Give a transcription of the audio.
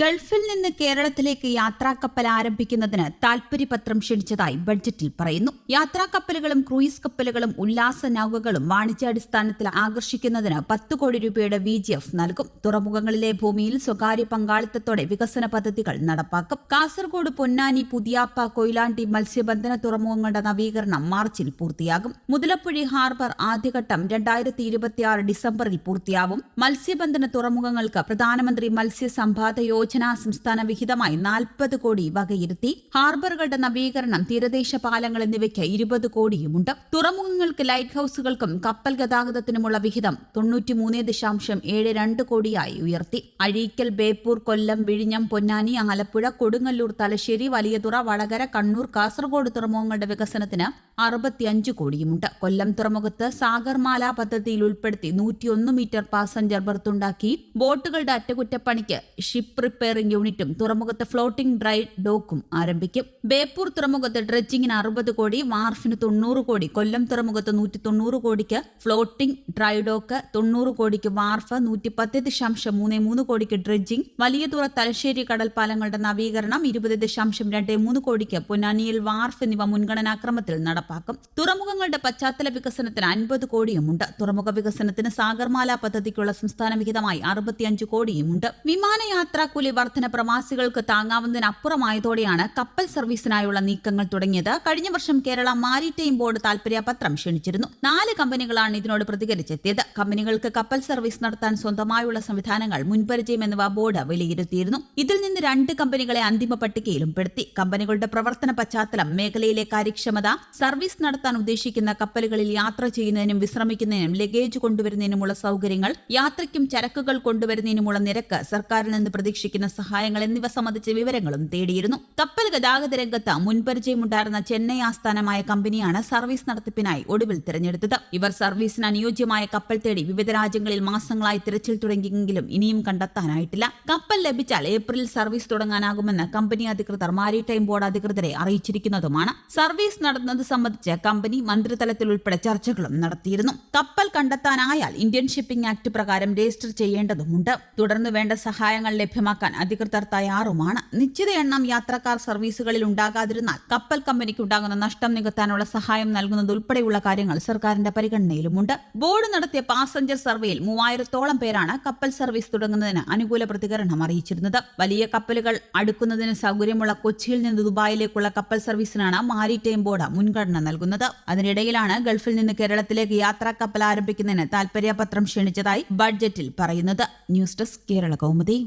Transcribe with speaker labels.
Speaker 1: ഗൾഫിൽ നിന്ന് കേരളത്തിലേക്ക് യാത്രാക്കപ്പൽ ആരംഭിക്കുന്നതിന് താൽപര്യപത്രം ക്ഷണിച്ചതായി ബഡ്ജറ്റിൽ പറയുന്നു. യാത്രാക്കപ്പലുകളും ക്രൂയിസ് കപ്പലുകളും ഉല്ലാസ നൌകകളും വാണിജ്യാടിസ്ഥാനത്തിൽ ആകർഷിക്കുന്നതിന് പത്ത് കോടി രൂപയുടെ വി ജി എഫ് നൽകും. തുറമുഖങ്ങളിലെ ഭൂമിയിൽ സ്വകാര്യ പങ്കാളിത്തത്തോടെ വികസന പദ്ധതികൾ നടപ്പാക്കും. കാസർഗോഡ് പൊന്നാനി പുതിയാപ്പ കൊയിലാണ്ടി മത്സ്യബന്ധന തുറമുഖങ്ങളുടെ നവീകരണം മാർച്ചിൽ പൂർത്തിയാകും. മുതലപ്പുഴി ഹാർബർ ആദ്യഘട്ടം രണ്ടായിരത്തി ഇരുപത്തിയാറ് ഡിസംബറിൽ പൂർത്തിയാവും. മത്സ്യബന്ധന തുറമുഖങ്ങൾക്ക് പ്രധാനമന്ത്രി മത്സ്യ സമ്പാദ സംസ്ഥാന വിഹിതമായി നാൽപ്പത് കോടി വകയിരുത്തി. ഹാർബറുകളുടെ നവീകരണം തീരദേശ പാലങ്ങൾ എന്നിവയ്ക്ക് ഇരുപത് കോടിയുമുണ്ട്. തുറമുഖങ്ങൾക്ക് ലൈറ്റ് ഹൌസുകൾക്കും കപ്പൽ ഗതാഗതത്തിനുമുള്ള വിഹിതം തൊണ്ണൂറ്റിമൂന്ന് ദശാംശം ഏഴ് രണ്ട് കോടിയായി ഉയർത്തി. അഴീക്കൽ ബേപ്പൂർ കൊല്ലം വിഴിഞ്ഞം പൊന്നാനി ആലപ്പുഴ കൊടുങ്ങല്ലൂർ തലശ്ശേരി വലിയതുറ വടകര കണ്ണൂർ കാസർഗോഡ് തുറമുഖങ്ങളുടെ വികസനത്തിന് അറുപത്തിയഞ്ച് കോടിയുമുണ്ട്. കൊല്ലം തുറമുഖത്ത് സാഗർമാല പദ്ധതിയിൽ ഉൾപ്പെടുത്തി നൂറ്റിയൊന്ന് മീറ്റർ പാസഞ്ചർ ബർത്തുണ്ടാക്കി. ബോട്ടുകളുടെ അറ്റകുറ്റപ്പണിക്ക് ഷിപ്പ് റിപ്പയറിംഗ് യൂണിറ്റും തുറമുഖത്ത് ഫ്ലോട്ടിംഗ് ഡ്രൈ ഡോക്കും ആരംഭിക്കും. ബേപ്പൂർ തുറമുഖത്ത് ഡ്രഡ്ജിങ്ങിന് അറുപത് കോടി വാർഫിന് തൊണ്ണൂറ് കോടി കൊല്ലം തുറമുഖത്ത് നൂറ്റി തൊണ്ണൂറ് കോടിക്ക് ഫ്ലോട്ടിംഗ് ഡ്രൈ ഡോക്ക് തൊണ്ണൂറ് കോടിക്ക് വാർഫ് നൂറ്റി പത്ത് ദശാംശം മൂന്ന് മൂന്ന് കോടിക്ക് ഡ്രെഡ്ജിംഗ് വലിയ തുറ തലശ്ശേരി കടൽപ്പാലങ്ങളുടെ നവീകരണം ഇരുപത് ദശാംശം രണ്ട് മൂന്ന് കോടിക്ക് പൊന്നാനിയിൽ വാർഫ് എന്നിവ മുൻഗണനാക്രമത്തിൽ നടപ്പാക്കും. തുറമുഖങ്ങളുടെ പശ്ചാത്തല വികസനത്തിന് അൻപത് കോടിയുമുണ്ട്. തുറമുഖ വികസനത്തിന് സാഗർമാല പദ്ധതിക്കുള്ള സംസ്ഥാന വിഹിതമായി അറുപത്തിയഞ്ച് കോടിയുമുണ്ട്. വിമാനയാത്രാക്കൂലി വർധന പ്രവാസികൾക്ക് താങ്ങാവുന്നതിനപ്പുറമായതോടെയാണ് കപ്പൽ സർവീസിനായുള്ള നീക്കങ്ങൾ തുടങ്ങിയത്. കഴിഞ്ഞ വർഷം കേരള മാരിടൈം ബോർഡ് താൽപര്യപത്രം ക്ഷണിച്ചിരുന്നു. നാല് കമ്പനികളാണ് ഇതിനോട് പ്രതികരിച്ചെത്തിയത്. കമ്പനികൾക്ക് കപ്പൽ സർവീസ് നടത്താൻ സ്വന്തമായുള്ള സംവിധാനങ്ങൾ മുൻപരിചയം എന്നിവ ബോർഡ് വിലയിരുത്തിയിരുന്നു. ഇതിൽ നിന്ന് രണ്ട് കമ്പനികളെ അന്തിമ പട്ടികയിലും പെടുത്തി. കമ്പനികളുടെ പ്രവർത്തന പശ്ചാത്തലം മേഖലയിലെ കാര്യക്ഷമത സർവീസ് നടത്താൻ ഉദ്ദേശിക്കുന്ന കപ്പലുകളിൽ യാത്ര ചെയ്യുന്നതിനും വിശ്രമിക്കുന്നതിനും ലഗേജ് കൊണ്ടുവരുന്നതിനുമുള്ള സൗകര്യങ്ങൾ യാത്രയ്ക്കും ചരക്കുകൾ കൊണ്ടുവരുന്നതിനുമുള്ള നിരക്ക് സർക്കാരിൽ നിന്ന് പ്രതീക്ഷിക്കുന്ന സഹായങ്ങൾ എന്നിവ സംബന്ധിച്ച വിവരങ്ങളും തേടിയിരുന്നു. കപ്പൽ ഗതാഗത രംഗത്ത് മുൻപരിചയമുണ്ടായിരുന്ന ചെന്നൈ ആസ്ഥാനമായ കമ്പനിയാണ് സർവീസ് നടത്തിപ്പിനായി ഒടുവിൽ തിരഞ്ഞെടുത്തത്. ഇവർ സർവീസിന് അനുയോജ്യമായ കപ്പൽ തേടി വിവിധ രാജ്യങ്ങളിൽ മാസങ്ങളായി തിരച്ചിൽ തുടങ്ങിയെങ്കിലും ഇനിയും കണ്ടെത്താനായിട്ടില്ല. കപ്പൽ ലഭിച്ചാൽ ഏപ്രിൽ സർവീസ് തുടങ്ങാനാകുമെന്ന് കമ്പനി അധികൃതർ മാരിടൈം ബോർഡ് അധികൃതരെ അറിയിച്ചിരിക്കുന്നതുമാണ്. സർവീസ് നടത്തുന്നത് സംബന്ധിച്ച് കമ്പനി മന്ത്രിതലത്തിൽ ഉൾപ്പെടെ ചർച്ചകളും നടത്തിയിരുന്നു. കപ്പൽ കണ്ടെത്താനായാൽ ഇന്ത്യൻ ഷിപ്പിംഗ് ആക്ട് പ്രകാരം രജിസ്റ്റർ ചെയ്യേണ്ടതുമുണ്ട്. തുടർന്ന് വേണ്ട സഹായങ്ങൾ ലഭ്യമാക്കാൻ അധികൃതർ തയ്യാറുമാണ് നിശ്ചിത എണ്ണം യാത്രക്കാർ സർവീസുകളിൽ ഉണ്ടാകാതിരുന്നാൽ കപ്പൽ കമ്പനിക്ക് ഉണ്ടാകുന്ന നഷ്ടം നികത്താനുള്ള സഹായം നൽകുന്നത് ഉൾപ്പെടെയുള്ള കാര്യങ്ങൾ സർക്കാരിന്റെ പരിഗണനയിലുമുണ്ട്. ബോർഡ് നടത്തിയ പാസഞ്ചർ സർവേയിൽ മൂവായിരത്തോളം പേരാണ് കപ്പൽ സർവീസ് തുടങ്ങുന്നതിന് അനുകൂല പ്രതികരണം അറിയിച്ചിരുന്നത്. വലിയ കപ്പലുകൾ അടുക്കുന്നതിന് സൗകര്യമുള്ള കൊച്ചിയിൽ നിന്ന് ദുബായിലേക്കുള്ള കപ്പൽ സർവീസിനാണ് മാരിടൈം ബോർഡ് മുൻഗണന നൽകുന്നത്. അതിനിടയിലാണ് ഗൾഫിൽ നിന്ന് കേരളത്തിലേക്ക് യാത്രാ കപ്പൽ ആരംഭിക്കുന്നതിന് താൽപര്യപത്രം ക്ഷണിച്ചതായി ബഡ്ജറ്റിൽ പറയുന്നത്. News desk Kerala Kaumudi.